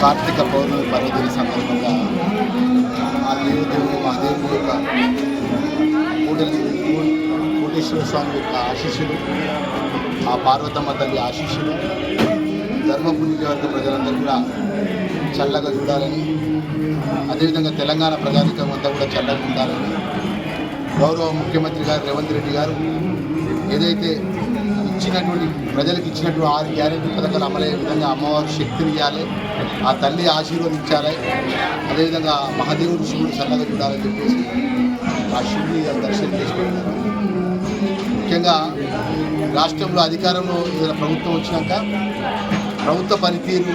కార్తీక పౌర్ణమి పర్వదిన సందర్భంగా ఆ దేవుడు మహాదేవుడు యొక్క కోటలి కోటేశ్వర స్వామి యొక్క ఆశీస్సులు ఆ పార్వతమ్మ తల్లి ఆశీస్సులు ధర్మపురి నియోజక ప్రజలందరూ కూడా చల్లగా చూడాలని అదేవిధంగా తెలంగాణ ప్రజానికం అంతా కూడా చల్లగా ఉండాలని గౌరవ ముఖ్యమంత్రి గారు రేవంత్ రెడ్డి గారు ఏదైతే ఇచ్చినటువంటి ప్రజలకు ఇచ్చినటువంటి ఆరు గ్యారెంటీ పథకాలు అమలయ్యే విధంగా అమ్మవారు శక్తిని ఇవ్వాలి. ఆ తల్లి ఆశీర్వదించాలి. అదేవిధంగా మహాదేవుడు శివుడు చల్లగా చూడాలని చెప్పేసి ఆ శివుని దర్శనం చేసుకుంటున్నారు ముఖ్యంగా రాష్ట్రంలో అధికారంలో ఏదైనా ప్రభుత్వం వచ్చినాక ప్రభుత్వ పనితీరు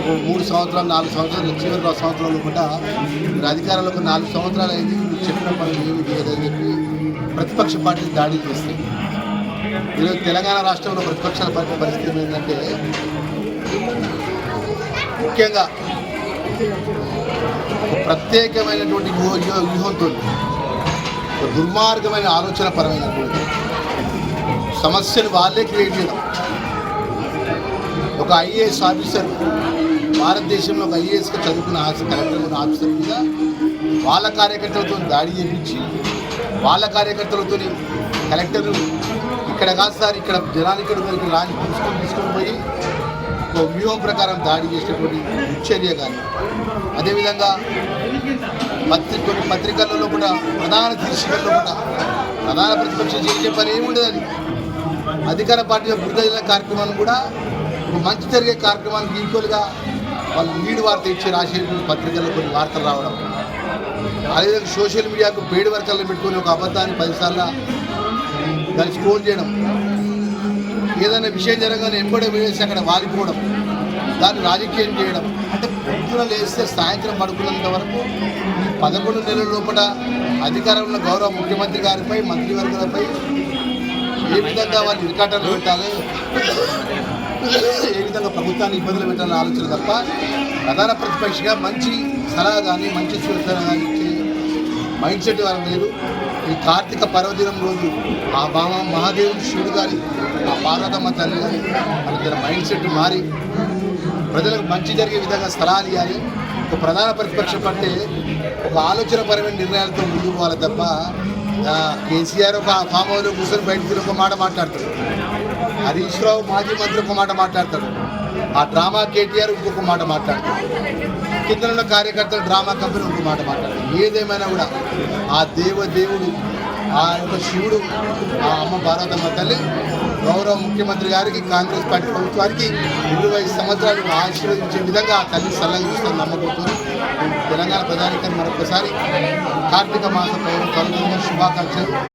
ఒక మూడు సంవత్సరాలు నాలుగు సంవత్సరాలు చివరి సంవత్సరాలు కూడా మీరు అధికారంలో నాలుగు సంవత్సరాలు అయింది మీరు చెప్పిన పనులు ఏమి చేయదని చెప్పి ప్రతిపక్ష పార్టీలు దాడి చేస్తాయి. ఈరోజు తెలంగాణ రాష్ట్రంలో ప్రతిపక్షాల పార్టీ పరిస్థితి ఏంటంటే ముఖ్యంగా ప్రత్యేకమైనటువంటి వ్యూహంతో దుర్మార్గమైన ఆలోచన పరమైనటువంటి సమస్యను వాళ్ళే క్రియేట్ చేయడం ఒక ఐఏఎస్ ఆఫీసర్ భారతదేశంలో ఒక ఐఏఎస్గా చదువుకున్న కలెక్టర్ ఉన్న ఆఫీసర్ మీద వాళ్ళ కార్యకర్తలతో దాడి చేయించి వాళ్ళ కార్యకర్తలతో కలెక్టర్ ఇక్కడ కాదు సార్ ఇక్కడ జనాలు ఇక్కడ వరకు రాని తీసుకొని తీసుకొని పోయి ఒక వ్యూహం ప్రకారం దాడి చేసినటువంటి చర్య కానీ అదేవిధంగా పత్రిక కొన్ని పత్రికలలో కూడా ప్రధాన శీర్షికల్లో కూడా ప్రధాన ప్రతిపక్షం చేసే పని ఏమి ఉండదు అధికార పార్టీ బురద జల్లే కార్యక్రమాన్ని కూడా ఒక మంచి జరిగే కార్యక్రమానికి ఈక్వల్గా వాళ్ళు లీడ్ వార్త ఇచ్చి రాసేటువంటి పత్రికల్లో కొన్ని వార్తలు రావడం. అదేవిధంగా సోషల్ మీడియాకు పేడి వర్గాలను పెట్టుకొని ఒక అబద్ధాన్ని పదిసార్లు దాన్ని స్క్రోల్ చేయడం. ఏదైనా విషయం జరగాలి ఎంబడే వేసి అక్కడ వాలిపోవడం. దాన్ని రాజకీయం చేయడం. అంటే పొద్దున లేస్తే సాయంత్రం పడుకున్నంత వరకు ఈ పదకొండు నెలల లోపల అధికారంలో గౌరవ ముఖ్యమంత్రి గారిపై మంత్రివర్గాలపై ఏ విధంగా వాళ్ళు ఇరకాటలు పెట్టాలి? ఏ విధంగా ప్రభుత్వాన్ని ఇబ్బందులు పెట్టాలని ఆలోచన తప్ప ప్రధాన ప్రతిపక్షగా మంచి సలహా కానీ మంచి సూచన కానీ ఇచ్చే మైండ్ సెట్ వాళ్ళ లేదు. ఈ కార్తీక పర్వదినం రోజు ఆ బామ మహాదేవుడు శివుడు కానీ ఆ పార్వతమ్మ తల్లి కానీ వాళ్ళ మైండ్ సెట్ మారి ప్రజలకు మంచి జరిగే విధంగా స్థలాలు ఇవ్వాలి. ఒక ప్రధాన ప్రతిపక్షం అంటే ఒక ఆలోచనపరమైన నిర్ణయాలతో ముందుకు పోవాలి తప్ప కేసీఆర్ ఒక ఫామ్ హౌస్లో కూర్చొని బయటకు ఒక మాట మాట్లాడతాడు. హరీష్ రావు మాజీ మంత్రి ఒక మాట మాట్లాడతాడు. ఆ డ్రామా కేటీఆర్ ఇంకొక మాట మాట్లాడతాడు. కింద ఉన్న కార్యకర్తలు డ్రామా కంపెనీ ఒక మాట మాట్లాడారు ఏదేమైనా కూడా ఆ దేవదేవుడు ఆ యొక్క శివుడు ఆ అమ్మ భారతమ్మ తల్లి గౌరవ ముఖ్యమంత్రి గారికి కాంగ్రెస్ పార్టీ ప్రభుత్వానికి ఇరవై సంవత్సరాలు ఆశీర్వదించే విధంగా ఆ తల్లి సల్లగిస్తుందని నమ్మకంతో తెలంగాణ ప్రజానికి మరొకసారి కార్తీక మాస పౌర పౌర్ణమి శుభాకాంక్షలు.